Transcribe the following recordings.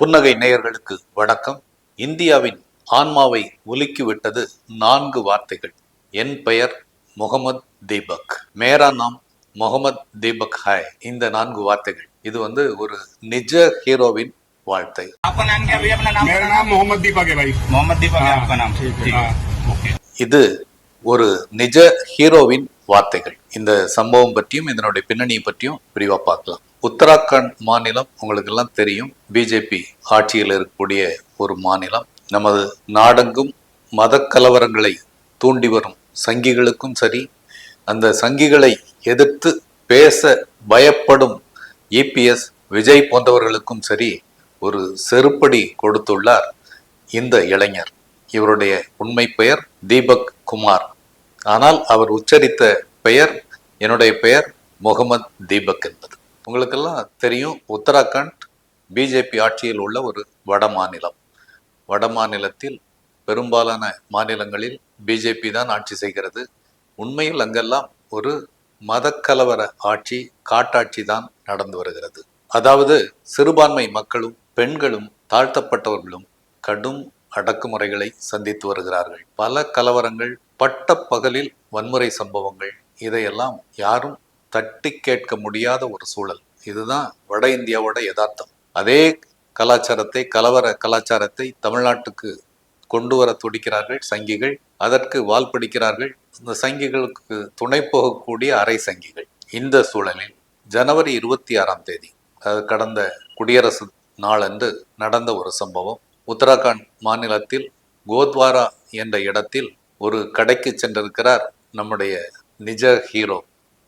புன்னகை நேயர்களுக்கு வணக்கம். இந்தியாவின் ஆன்மாவை ஒலுக்கிவிட்டது நான்கு வார்த்தைகள். என் பெயர் முகமது தீபக். மேரா நாம் முகமது தீபக் ஹாய். இந்த நான்கு வார்த்தைகள். இது வந்து ஒரு நிஜ ஹீரோவின் வாழ்த்தை. முகமது இது ஒரு நிஜ ஹீரோவின் வார்த்தைகள். இந்த சம்பவம் பற்றியும் இதனுடைய பின்னணியை பற்றியும் விரிவா பார்க்கலாம். உத்தராகண்ட் மாநிலம் உங்களுக்கு எல்லாம் தெரியும். பிஜேபி ஆட்சியில் இருக்கக்கூடிய ஒரு மாநிலம். நமது நாடெங்கும் மத கலவரங்களை தூண்டி வரும் சங்கிகளுக்கும் சரி அந்த சங்கிகளை எதிர்த்து பேச பயப்படும் இபிஎஸ் விஜய் போன்றவர்களுக்கும் சரி ஒரு செருப்படி கொடுத்துள்ளார் இந்த இளைஞர். இவருடைய உண்மை பெயர் தீபக் குமார். ஆனால் அவர் உச்சரித்த பெயர் என்னுடைய பெயர் முகமது தீபக் என்பது. உங்களுக்கெல்லாம் தெரியும் உத்தராகண்ட் பிஜேபி ஆட்சியில் உள்ள ஒரு வட மாநிலம். வட மாநிலத்தில் பெரும்பாலான மாநிலங்களில் பிஜேபி தான் ஆட்சி செய்கிறது. உண்மையில் அங்கெல்லாம் ஒரு மதக்கலவர ஆட்சி காட்டாட்சி தான் நடந்து வருகிறது. அதாவது சிறுபான்மை மக்களும் பெண்களும் தாழ்த்தப்பட்டவர்களும் கடும் அடக்குமுறைகளை சந்தித்து வருகிறார்கள். பல கலவரங்கள் பட்ட பகலில் வன்முறை சம்பவங்கள் இதையெல்லாம் யாரும் தட்டி கேட்க முடியாத ஒரு சூழல். இதுதான் வட இந்தியாவோட யதார்த்தம். அதே கலாச்சாரத்தை கலவர கலாச்சாரத்தை தமிழ்நாட்டுக்கு கொண்டு வர துடிக்கிறார்கள் சங்கிகள். அதற்கு வால் பிடிக்கிறார்கள். இந்த சங்கிகளுக்கு துணை போகக்கூடிய அரை சங்கிகள். இந்த சூழலில் ஜனவரி இருபத்தி ஆறாம் தேதி அது கடந்த குடியரசு நாளன்று நடந்த ஒரு சம்பவம். உத்தராகண்ட் மாநிலத்தில் கோத்வாரா என்ற இடத்தில் ஒரு கடைக்கு சென்றிருக்கிறார் நம்முடைய நிஜ ஹீரோ.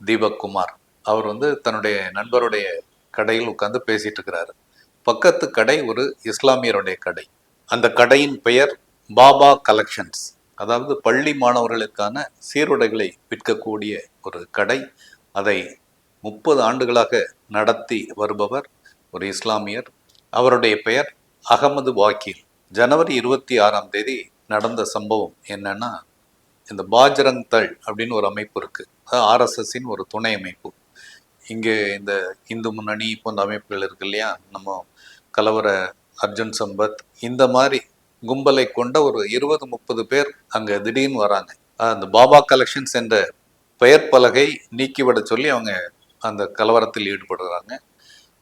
தீபக் குமார் அவர் வந்து தன்னுடைய நண்பருடைய கடையில் உட்காந்து பேசிட்டு இருக்கிறாரு. பக்கத்து கடை ஒரு இஸ்லாமியருடைய கடை. அந்த கடையின் பெயர் பாபா கலெக்ஷன்ஸ். அதாவது பள்ளி மாணவர்களுக்கான சீருடைகளை விற்கக்கூடிய ஒரு கடை. அதை முப்பது ஆண்டுகளாக நடத்தி வருபவர் ஒரு இஸ்லாமியர். அவருடைய பெயர் அகமது வாக்கீல். ஜனவரி இருபத்தி ஆறாம் தேதி நடந்த சம்பவம் என்னன்னா இந்த பாஜரங் தள் அப்படின்னு ஒரு அமைப்பு இருக்குது ஆர்எஸ்எஸ்ஸின் ஒரு துணை அமைப்பு. இங்கே இந்த இந்து முன்னணி போன்ற அமைப்புகள் இருக்கு இல்லையா? நம்ம கலவர அர்ஜுன் சம்பத் இந்த மாதிரி கும்பலை கொண்ட ஒரு இருபது முப்பது பேர் அங்கே திடீர்னு வராங்க. அந்த பாபா கலெக்ஷன்ஸ் என்ற பெயர் பலகை நீக்கிவிட சொல்லி அவங்க அந்த கலவரத்தில் ஈடுபடுறாங்க.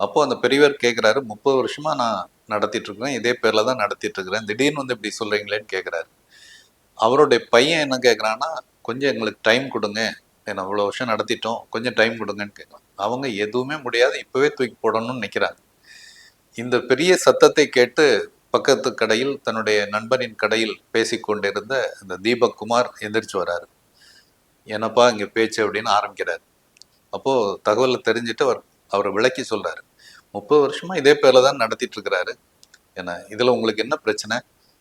அப்போது அந்த பெரியவர் கேட்குறாரு முப்பது வருஷமாக நான் நடத்திட்டு இருக்கிறேன் இதே பேரில் தான் நடத்திட்டு இருக்கிறேன். திடீர்னு வந்து இப்படி சொல்கிறீங்களேன்னு கேட்குறாரு அவருடைய பையன் என்ன கேட்குறான்னா கொஞ்சம் எங்களுக்கு டைம் கொடுங்க. நான் அவ்வளோ வருஷம் நடத்திட்டோம். கொஞ்சம் டைம் கொடுங்கன்னு கேட்குறான் அவங்க எதுவுமே முடியாது. இப்போவே தூக்கி போடணும்னு நிற்கிறாங்க இந்த பெரிய சத்தத்தை கேட்டு பக்கத்து கடையில் தன்னுடைய நண்பனின் கடையில் பேசிக்கொண்டிருந்த இந்த தீபக் குமார் எந்திரிச்சு வராரு. என்னப்பா இங்கே பேச்சு அப்படின்னு ஆரம்பிக்கிறார். அப்போது தகவலை தெரிஞ்சுட்டு அவர் அவரை விளக்கி சொல்கிறாரு முப்பது வருஷமாக இதே பேரில் தான் நடத்திட்டு இருக்கிறாரு. இதில் உங்களுக்கு என்ன பிரச்சனை?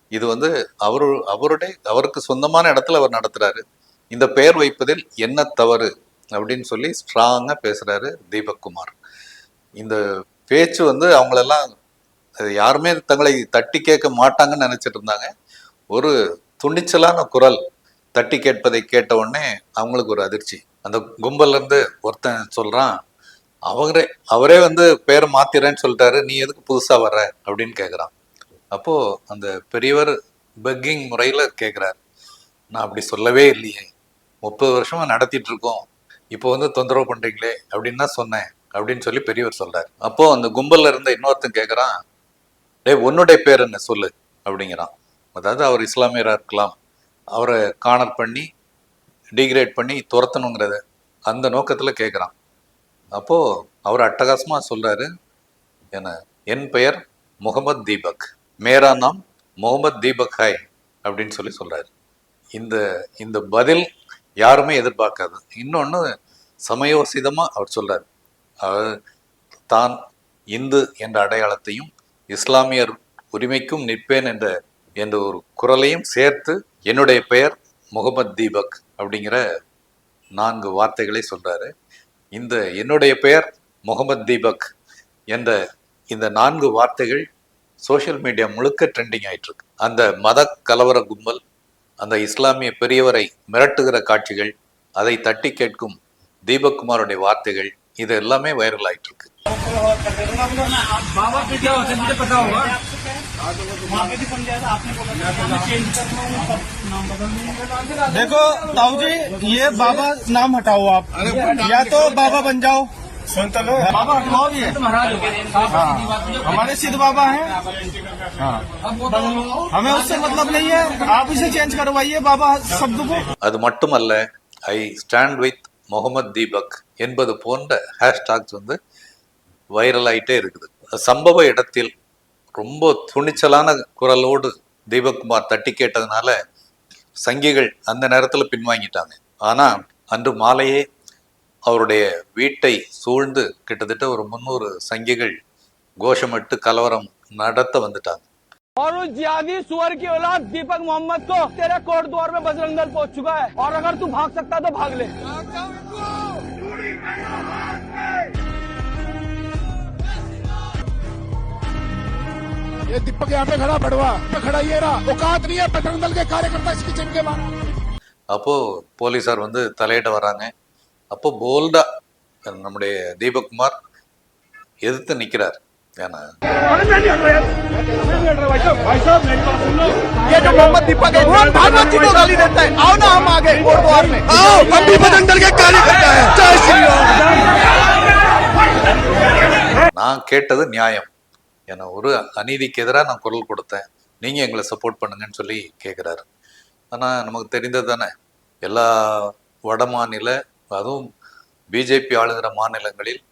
இது வந்து அவரு அவருடைய அவருக்கு சொந்தமான இடத்துல அவர் நடத்துறாரு. இந்த பெயர் வைப்பதில் என்ன தவறு அப்படின்னு சொல்லி ஸ்ட்ராங்கா பேசுறாரு தீபக் குமார். இந்த பேச்சு வந்து அவங்களெல்லாம் அது யாருமே தங்களை தட்டி கேட்க மாட்டாங்கன்னு நினைச்சிட்டு இருந்தாங்க. ஒரு துணிச்சலான குரல் தட்டி கேட்பதை கேட்ட உடனே அவங்களுக்கு ஒரு அதிர்ச்சி. அந்த கும்பல்ல இருந்து ஒருத்தன் சொல்றான் அவரே அவரே வந்து பேரை மாத்திரேன்னு சொல்லிட்டாரு நீ எதுக்கு புதுசா வர்ற? அப்படின்னு கேக்குறான். அப்போ அந்த பெரியவர் பெக்கிங் முறையில கேட்கிறார் நான் அப்படி சொல்லவே இல்லையே. முப்பது வருஷமா நடத்திட்டு இருக்கோம். இப்போ வந்து தொந்தரவு பண்றீங்களே அப்படின்னு தான் சொன்னேன். அப்படின்னு சொல்லி பெரியவர் சொல்றாரு. அப்போ அந்த கும்பல்ல இருந்த இன்னொருத்தன் கேட்குறான் டேய் உன்னுடைய பேர் என்ன? சொல்லு. அப்படிங்கிறான். அதாவது அவர் இஸ்லாமியராக இருக்கலாம். அவரை கானர் பண்ணி டிகிரேட் பண்ணி துரத்தணுங்கிறத அந்த நோக்கத்தில் கேட்குறான் அப்போ அவர் அட்டகாசமாக சொல்கிறாரு என்ன? என் பெயர் முகமது தீபக். மேரா நாம் முகமது தீபக் ஹாய் அப்படின்னு சொல்லி சொல்கிறாரு இந்த இந்த பதில் யாருமே எதிர்பார்க்காது. இன்னொன்று சமயோசிதமாக அவர் சொல்கிறார் அவர் தான் இந்து என்ற அடையாளத்தையும் இஸ்லாமியர் உரிமைக்கும் நிற்பேன் என்ற என்ற ஒரு குரலையும் சேர்த்து என்னுடைய பெயர் முகமது தீபக் அப்படிங்கிற நான்கு வார்த்தைகளை சொல்கிறாரு இந்த என்னுடைய பெயர் முகமது தீபக் என்ற இந்த நான்கு வார்த்தைகள் சோஷியல் மீடியா முழுக்க ட்ரெண்டிங் ஆயிட்டு இருக்கு அந்த மத கலவர கும்பல் அந்த இஸ்லாமிய பெரியவரை மிரட்டுகிற காட்சிகள் அதை தட்டி கேட்கும் தீபக் குமாருடைய வார்த்தைகள் இது எல்லாமே வைரல் ஆயிட்டு இருக்கு बाबा पे क्या होता है मुझे पता होगा वहाँ पे भी बन जाएगा आपने बोला चेंज देखो ताऊ जी ये बाबा नाम हटाओ आप या तो बाबा बन जाओ सुन तो लो बाबा हटवाओ ये महाराज हो गए हाँ हमारे सिद्ध बाबा हैं हाँ हमें उससे मतलब नहीं है आप इसे चेंज करवाइए बाबा शब्द को அது மட்டுமல்ல I stand with Mohammed Deepak என்பது போன்ற ஹேஷ்டாக்ஸ் வந்து வைரல் ஆயிட்டே இருக்குது சம்பவ இடத்தில் ரொம்ப துணிச்சலான குரலோடு தீபக்குமார் தட்டி கேட்டதுனால சங்கிகள் அந்த நேரத்தில் பின்வாங்கிட்டாங்க ஆனால் அன்று மாலையே அவருடைய வீட்டை சூழ்ந்து கிட்டத்தட்ட ஒரு முந்நூறு சங்கிகள் கோஷமிட்டு கலவரம் நடத்த வந்துட்டாங்க और उस जिहादी सुअर की औलाद दीपक मोहम्मद को तेरे कोट द्वार में बजरंग दल पहुंच चुका है और अगर तू भाग सकता है तो भाग ले ये दीपक यहाँ पे खड़ा बड़वा पे खड़ा ये रहा औकात नहीं है बजरंग दल के कार्यकर्ता इसकी चिन्ह के मारा அப்போ போலீசார் வந்து தலையிட வராங்க அப்போ போல்டா நம்முடைய தீபக்குமார் எதிர்த்து நிக்கிறார் ஏன்னா ये जो मोहम्मद दीपक है भागवत जी को गाली देता है आओ ना हम आगे कोट द्वार में आओ हम भी बजरंग दल के कार्यकर्ता है जय श्री நான் கேட்டது நியாயம் ஏன்னா ஒரு அநீதிக்கு எதிராக நான் குரல் கொடுத்தேன் நீங்கள் எங்களை சப்போர்ட் பண்ணுங்கன்னு சொல்லி கேட்குறாரு ஆனால் நமக்கு தெரிந்தது தானே எல்லா வட மாநில அதுவும் பிஜேபி ஆளுகிற மாநிலங்களில்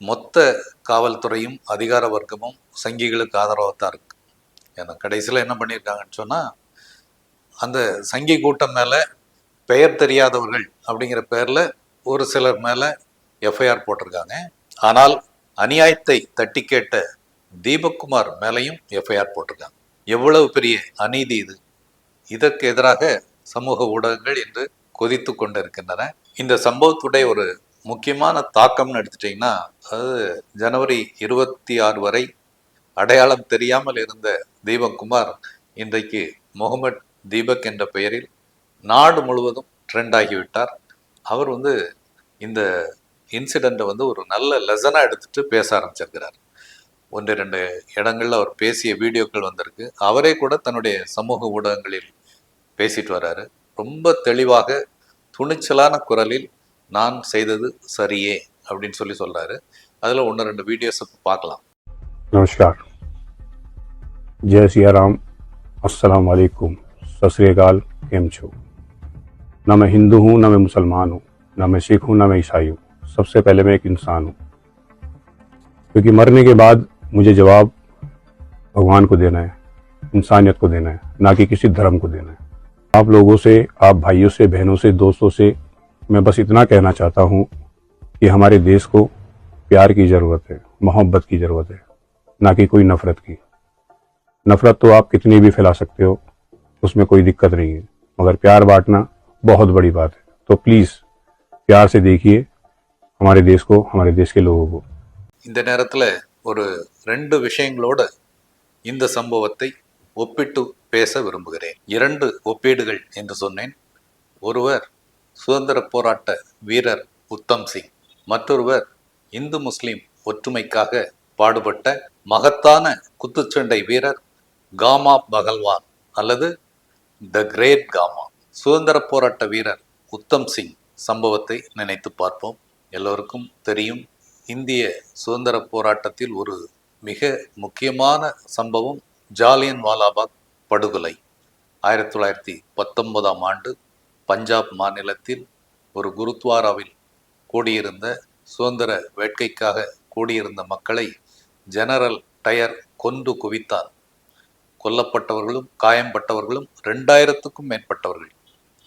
மொத்த காவல்துறையும் அதிகார வர்க்கமும் சங்கிகளுக்கு ஆதரவாக தான் இருக்குது ஏன்னா கடைசியில் என்ன பண்ணியிருக்காங்கன்னு சொன்னால் அந்த சங்கி கூட்டம் மேலே பெயர் தெரியாதவர்கள் அப்படிங்கிற பேரில் ஒரு சிலர் மேலே எஃப்ஐஆர் போட்டிருக்காங்க. ஆனால் அநியாயத்தை தட்டி கேட்ட தீபக்குமார் மேலையும் எஃப்ஐஆர் போட்டிருக்காங்க. எவ்வளவு பெரிய அநீதி இது. இதற்கு எதிராக சமூக ஊடகங்கள் இன்று கொதித்து கொண்டிருக்கின்றன. இந்த சம்பவத்துடைய ஒரு முக்கியமான தாக்கம்னு எடுத்துட்டிங்கன்னா அது ஜனவரி இருபத்தி ஆறு வரை அடையாளம் தெரியாமல் இருந்த தீபக்குமார் இன்றைக்கு முகமது தீபக் என்ற பெயரில் நாடு முழுவதும் ட்ரெண்ட் ஆகிவிட்டார். அவர் வந்து இந்த இன்சிடெண்ட்டை வந்து ஒரு நல்ல லெசனாக எடுத்துகிட்டு பேச ஆரம்பிச்சிருக்கிறார். ஒன்று ரெண்டு இடங்களில் அவர் பேசிய வீடியோக்கள் வந்திருக்கு. அவரே கூட தன்னுடைய சமூக ஊடகங்களில் பேசிட்டு வர்றாரு ரொம்ப தெளிவாக துணிச்சலான குரலில் நான் செய்தது சரியே அப்படின்னு சொல்லி சொல்றாரு அதுல ஒன்று ரெண்டு வீடியோஸ் பார்க்கலாம் नमस्कार जय सिया राम अस्सलाम वालेकुम सत श्री अकाल केम छो ना मैं हिंदू हूँ ना मैं मुसलमान हूँ ना मैं सिख हूँ ना मैं ईसाई हूँ सबसे पहले मैं एक इंसान हूँ क्योंकि मरने के बाद मुझे जवाब भगवान को देना है इंसानियत को देना है ना कि किसी धर्म को देना है आप लोगों से आप भाइयों से बहनों से दोस्तों से मैं बस इतना कहना चाहता हूँ कि हमारे देश को प्यार की ज़रूरत है मोहब्बत की ज़रूरत है ना कि कोई नफरत की नफरत तो आप कितनी भी फैला सकते हो उसमें कोई दिक्कत नहीं है मगर प्यार बांटना बहुत बड़ी बात है तो प्लीज़ प्यार से देखिए हमारे देश को हमारे देश के लोगों को இந்த நேரத்துல ஒரு ரெண்டு விஷயங்களோட இந்த சம்பவத்தை ஒப்பிட்டு பேச விரும்புகிறேன். இரண்டு ஒப்பீடுகள் என்று சொன்னேன். ஒருவர் சுதந்திர போராட்ட வீரர் உத்தம் சிங் மற்றொருவர் இந்து முஸ்லிம் ஒற்றுமைக்காக பாடுபட்ட மகத்தான குத்துச்சண்டை வீரர் காமா பகல்வான் அல்லது த கிரேட் காமா. சுதந்திர போராட்ட வீரர் உத்தம் சிங் சம்பவத்தை நினைத்து பார்ப்போம். எல்லோருக்கும் தெரியும் இந்திய சுதந்திர போராட்டத்தில் ஒரு மிக முக்கியமான சம்பவம் ஜாலியன் வாலாபாக் படுகொலை. ஆயிரத்தி தொள்ளாயிரத்தி பத்தொன்பதாம் ஆண்டு பஞ்சாப் மாநிலத்தில் ஒரு குருத்வாராவில் கூடியிருந்த சுதந்திர வேட்கைக்காக கூடியிருந்த மக்களை ஜெனரல் டயர் கொன்று குவித்தார். கொல்லப்பட்டவர்களும் காயம்பட்டவர்களும் ரெண்டாயிரத்துக்கும் மேற்பட்டவர்கள்.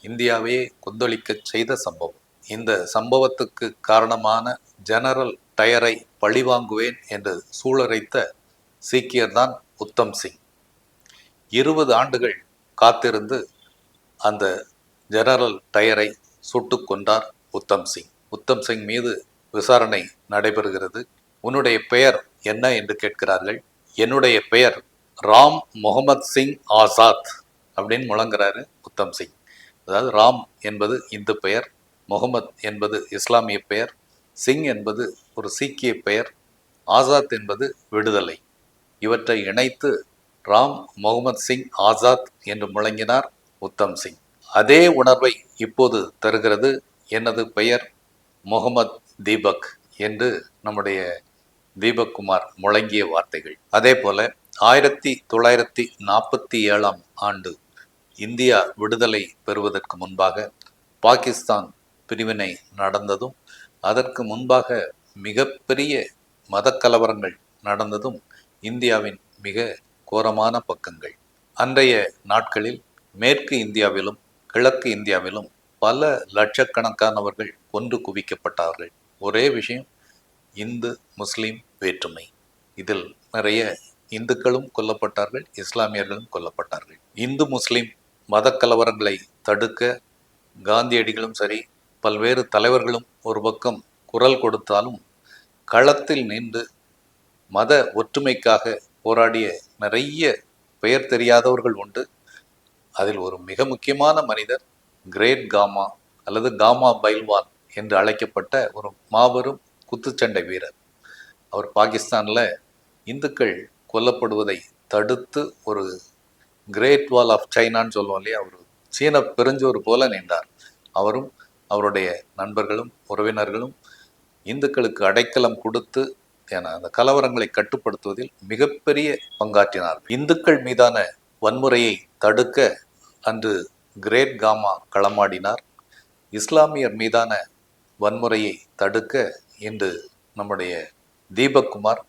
இந்தியாவையே கொந்தளிக்கச் செய்த சம்பவம். இந்த சம்பவத்துக்கு காரணமான ஜெனரல் டயரை பழிவாங்குவேன் என்று சூழரைத்த சீக்கியர் தான் உத்தம் சிங். இருபது ஆண்டுகள் காத்திருந்து அந்த ஜெனரல் டயரை சுட்டு கொண்டார் உத்தம் சிங். உத்தம் சிங் மீது விசாரணை நடைபெறுகிறது. உன்னுடைய பெயர் என்ன என்று கேட்கிறார்கள். என்னுடைய பெயர் ராம் முகமது சிங் ஆசாத் அப்படின்னு முழங்குறாரு உத்தம் சிங். அதாவது ராம் என்பது இந்து பெயர் முகமது என்பது இஸ்லாமிய பெயர் சிங் என்பது ஒரு சீக்கிய பெயர் ஆசாத் என்பது விடுதலை. இவற்றை இணைத்து ராம் முகமது சிங் ஆசாத் என்று முழங்கினார் உத்தம் சிங். அதே உணர்வை இப்போது தருகிறது. எனது பெயர் முகமது தீபக் என்று நம்முடைய தீபக் குமார் முழங்கிய வார்த்தைகள். அதே போல ஆயிரத்தி தொள்ளாயிரத்தி நாற்பத்தி ஏழாம் ஆண்டு இந்தியா விடுதலை பெறுவதற்கு முன்பாக பாகிஸ்தான் பிரிவினை நடந்ததும் அதற்கு முன்பாக மிகப்பெரிய மதக்கலவரங்கள் நடந்ததும் இந்தியாவின் மிக கோரமான பக்கங்கள். அன்றைய நாட்களில் மேற்கு இந்தியாவிலும் கிழக்கு இந்தியாவிலும் பல லட்சக்கணக்கானவர்கள் கொன்று குவிக்கப்பட்டார்கள். ஒரே விஷயம் இந்து முஸ்லீம் வேற்றுமை. இதில் நிறைய இந்துக்களும் கொல்லப்பட்டார்கள் இஸ்லாமியர்களும் கொல்லப்பட்டார்கள். இந்து முஸ்லீம் மத கலவரங்களை தடுக்க காந்தியடிகளும் சரி பல்வேறு தலைவர்களும் ஒரு பக்கம் குரல் கொடுத்தாலும் களத்தில் நின்று மத ஒற்றுமைக்காக போராடிய நிறைய பெயர் தெரியாதவர்கள் உண்டு. அதில் ஒரு மிக முக்கியமான மனிதர் கிரேட் காமா அல்லது காமா பைல்வான் என்று அழைக்கப்பட்ட ஒரு மாபெரும் குத்துச்சண்டை வீரர். அவர் பாகிஸ்தானில் இந்துக்கள் கொல்லப்படுவதை தடுத்து ஒரு கிரேட் வால் ஆஃப் சைனான்னு சொல்லுவோம் இல்லையா? அவர் சீன பெருஞ்சோர் போல நின்றார் அவரும் அவருடைய நண்பர்களும் உறவினர்களும் இந்துக்களுக்கு அடைக்கலம் கொடுத்து ஏன்னா அந்த கலவரங்களை கட்டுப்படுத்துவதில் மிகப்பெரிய பங்காற்றினார். இந்துக்கள் மீதான வன்முறையை தடுக்க அன்று கிரேட் காமா களமாடினார். இஸ்லாமியர் மீதான வன்முறையை தடுக்க இன்று நம்முடைய தீபக்குமார்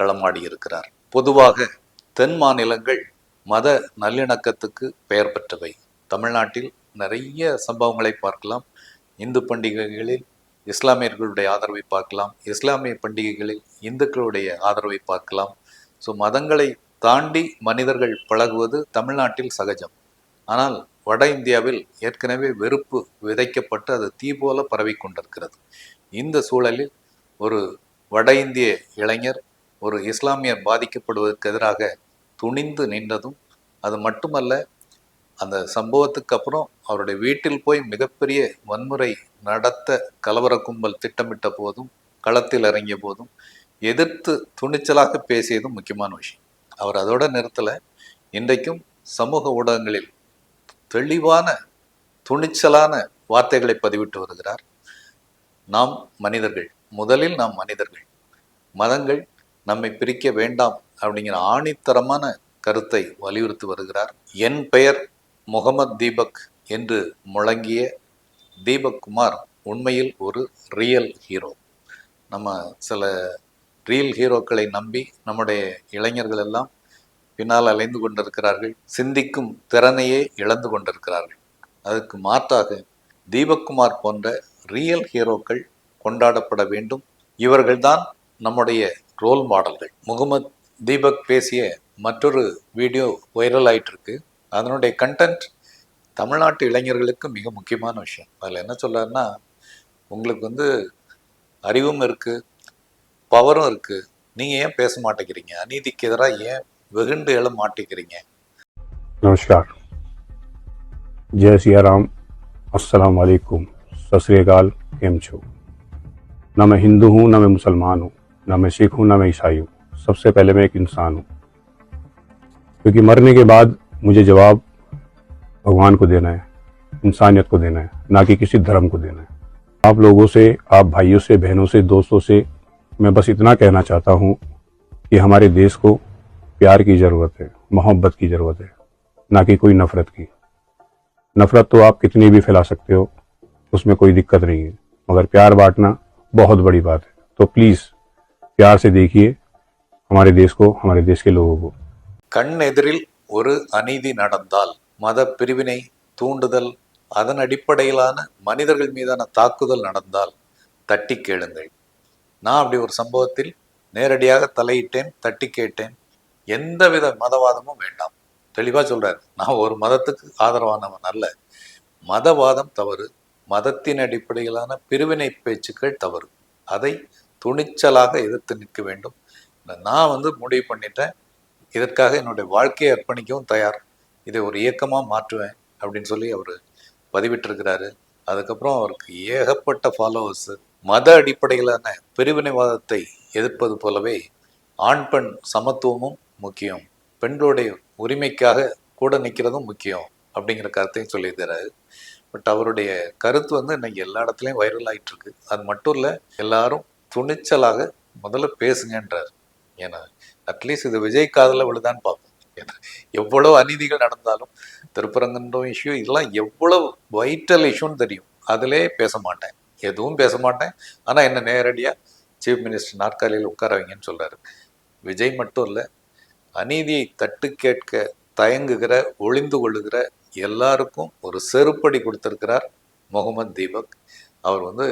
களமாடியிருக்கிறார். பொதுவாக தென் மாநிலங்கள் மத நல்லிணக்கத்துக்கு பெயர் பெற்றவை. தமிழ்நாட்டில் நிறைய சம்பவங்களை பார்க்கலாம். இந்து பண்டிகைகளில் இஸ்லாமியர்களுடைய ஆதரவை பார்க்கலாம் இஸ்லாமிய பண்டிகைகளில் இந்துக்களுடைய ஆதரவை பார்க்கலாம். ஸோ மதங்களை தாண்டி மனிதர்கள் பழகுவது தமிழ்நாட்டில் சகஜம். ஆனால் வட இந்தியாவில் ஏற்கனவே வெறுப்பு விதைக்கப்பட்டு அது தீ போல பரவி கொண்டிருக்கிறது. இந்த சூழலில் ஒரு வட இந்திய இளைஞர் ஒரு இஸ்லாமியர் பாதிக்கப்படுவதற்கு எதிராக துணிந்து நின்றதும் அது மட்டுமல்ல அந்த சம்பவத்துக்கு அப்புறம் அவருடைய வீட்டில் போய் மிகப்பெரிய வன்முறை நடத்த கலவர கும்பல் திட்டமிட்ட போதும் களத்தில் இறங்கிய போதும் எதிர்த்து துணிச்சலாக பேசியதும் முக்கியமான விஷயம். அவர் அதோட நிறுத்தலை. இன்றைக்கும் சமூக ஊடகங்களில் தெளிவான துணிச்சலான வார்த்தைகளை பதிவிட்டு வருகிறார். நாம் மனிதர்கள் முதலில் நாம் மனிதர்கள். மதங்கள் நம்மை பிரிக்க வேண்டாம் அப்படிங்கிற ஆணித்தரமான கருத்தை வலியுறுத்தி வருகிறார். என் பெயர் முகமது தீபக் என்று முழங்கிய தீபக் குமார் உண்மையில் ஒரு ரியல் ஹீரோ நம்ம சில ரியல் ஹீரோக்களை நம்பி நம்முடைய இளைஞர்கள் எல்லாம் பின்னால் அலைந்து கொண்டிருக்கிறார்கள் சிந்திக்கும் திறனையே இழந்து கொண்டிருக்கிறார்கள். அதுக்கு மாற்றாக தீபக்குமார் போன்ற ரியல் ஹீரோக்கள் கொண்டாடப்பட வேண்டும். இவர்கள்தான் நம்முடைய ரோல் மாடல்கள் முகமது தீபக் பேசிய மற்றொரு வீடியோ வைரல் ஆயிட்டிருக்கு. அதனுடைய கண்டென்ட் தமிழ்நாட்டு இளைஞர்களுக்கு மிக முக்கியமான விஷயம் அதில் என்ன சொல்றாருன்னா உங்களுக்கு வந்து அறிவும் இருக்கு பவரும் இருக்கு நீங்க ஏன் பேச மாட்டேங்கிறீங்க அநீதிக்கு எதிராக ஏன் வெகுண்டு எழ மாட்டேங்கிறீங்க नमस्कार जय सिया राम अस्सलाम वालेकुम सत श्रीकाल केम छो ना मैं हिंदू हूँ ना मैं मुसलमान हूँ ना मैं सिख हूँ ना मैं ईसाई हूँ सबसे पहले मैं एक इंसान हूँ क्योंकि मरने के बाद मुझे जवाब भगवान को देना है, इंसानियत को देना है, ना कि किसी धर्म को देना है। आप लोगों से, आप भाइयों से, बहनों से, दोस्तों से मैं बस इतना कहना चाहता हूँ कि हमारे देश को प्यार की ज़रूरत है, मोहब्बत की ज़रूरत है, ना कि कोई नफ़रत की। नफ़रत तो आप कितनी भी फैला सकते हो, उसमें कोई दिक्कत नहीं है, मगर प्यार बांटना बहुत बड़ी बात है। तो प्लीज़, प्यार से देखिए हमारे देश को, हमारे देश के लोगों को। കണ്ണെതിരിൽ ஒரு அநீதி நடந்தால் மத பிரிவினை தூண்டுதல் அதன் அடிப்படையிலான மனிதர்கள் மீதான தாக்குதல் நடந்தால் தட்டி கேளுங்கள். நான் அப்படி ஒரு சம்பவத்தில் நேரடியாக தலையிட்டேன் தட்டி கேட்டேன். எந்தவித மதவாதமும் வேண்டாம். தெளிவாக சொல்கிறார் நான் ஒரு மதத்துக்கு ஆதரவானவன் அல்ல. மதவாதம் தவறு. மதத்தின் அடிப்படையிலான பிரிவினை பேச்சுக்கள் தவறு. அதை துணிச்சலாக எதிர்த்து நிற்க வேண்டும். நான் வந்து முடிவு பண்ணிட்டேன். இதற்காக என்னுடைய வாழ்க்கையை அர்ப்பணிக்கவும் தயார். இதை ஒரு இயக்கமாக மாற்றுவேன் அப்படின்னு சொல்லி அவர் பதிவிட்டிருக்கிறாரு. அதுக்கப்புறம் அவருக்கு ஏகப்பட்ட ஃபாலோவர்ஸு மத அடிப்படையிலான பிரிவினைவாதத்தை எதிர்ப்பது போலவே ஆண் பெண் சமத்துவமும் முக்கியம். பெண்களுடைய உரிமைக்காக கூட நிற்கிறதும் முக்கியம் அப்படிங்கிற கருத்தையும் சொல்லியிருக்கிறாரு. பட் அவருடைய கருத்து வந்து இன்னைக்கு எல்லா இடத்துலையும் வைரல் ஆகிட்டு இருக்கு அது மட்டும் இல்லை எல்லாரும் துணிச்சலாக முதல்ல பேசுங்கன்றார். ஏன்னா அட்லீஸ்ட் இது விஜய் காதில் விழுதான்னு பார்ப்போம். எவ்வளோ எவ்வளவு அநீதிகள் நடந்தாலும் திருப்பரங்குன்றம் இஷ்யூ இதெல்லாம் எவ்வளவு வைட்டல் இஷ்யூன்னு தெரியும். அதிலே பேச மாட்டேன். எதுவும் பேச மாட்டேன். ஆனால் என்ன நேரடியாக சீஃப் மினிஸ்டர் நாற்காலியில் உட்கார வைங்கன்னு விஜய் மட்டும் இல்லை அநீதியை தட்டு கேட்க தயங்குகிற ஒளிந்து கொள்ளுகிற எல்லாருக்கும் ஒரு செருப்படி கொடுத்துருக்கிறார் முகமது தீபக். அவர் வந்து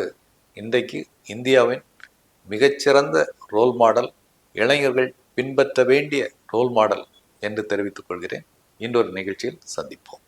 இன்றைக்கு இந்தியாவின் மிகச்சிறந்த ரோல் மாடல் இளைஞர்கள் பின்பற்ற வேண்டிய ரோல் மாடல் என்று தெரிவித்துக் கொள்கிறேன். இன்னொரு நிகழ்ச்சியில் சந்திப்போம்.